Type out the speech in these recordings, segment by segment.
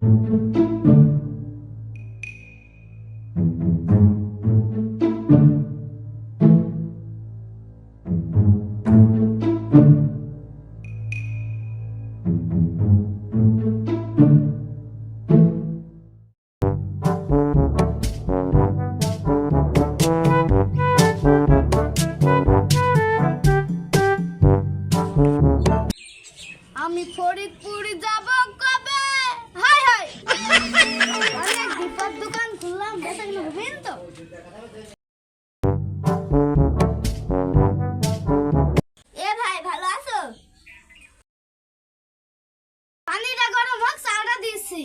আমি ফরিদপুরে যাব ভালো পানিটা গরম হোক দিচ্ছি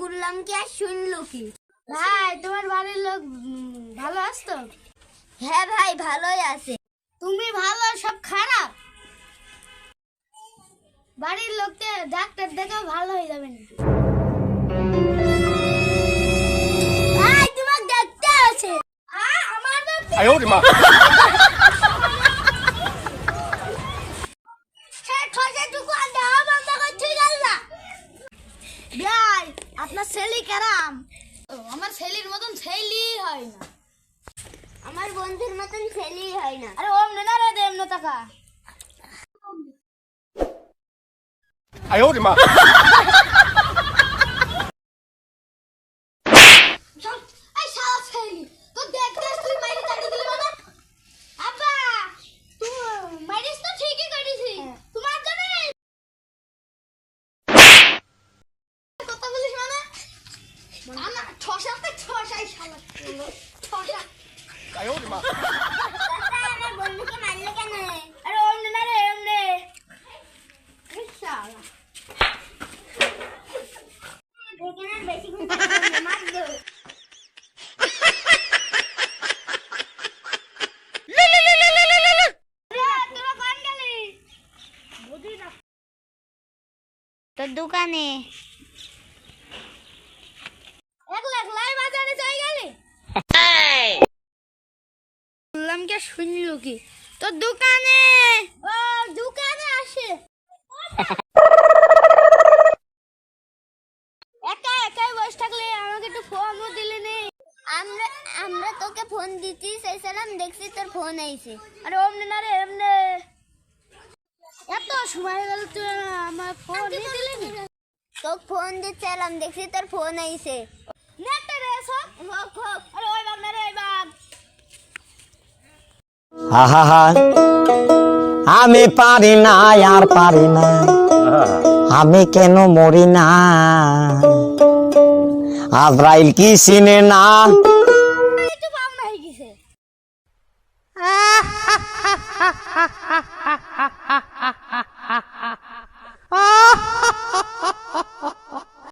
বললাম কি আর কি ভাই তোমার বাড়ির লোক ভালো হ্যাঁ ভাই, ভালোই আছে। তুমি ভালো, সব খারাপ? বাড়ির লোককে ডাক্তার দেখেও ভালো হয়ে যাবে না ভাই তোমাকে দেখতে আছে আমার দেখতে 哎呦我的妈！ সে ঠসেটুকু আর দেওয়া বন্ধ করতে গেল না ভাই আপনার ছেলে কেরাম ও, আমার ছেলের মতন ছেলেই হয় না আমার বন্ধুর মতন ছেলেই হয় না আরে ওম না রে দেম না টাকা 哎呦我的妈！哎呦我的妈！দোকানে। এক লাখ লাই বাজারে যাই গেলি? বললাম কে শুনলো কি? তোর দোকানে। ও দোকানে আসে। একা একাই বসে থাকলে আমাকে একটু ফোনও দিলে আমরা আমরা তোকে ফোন দিতে চাইছিলাম দেখছি তোর ফোন আইছে। আরে ওমনে না রে এমনে এত সময় গেল তুই আমার ফোন দিলি। নি ফোন দিচ্ছিলাম দেখছি তোর ফোন আইছে। নেটে রে সব হোক। হোক আরে ওই বাগ না রে ওই বাগ আহা আমি পারি না আর পারি না। আমি কেন মরি না? আজরাইল কি চিনে না?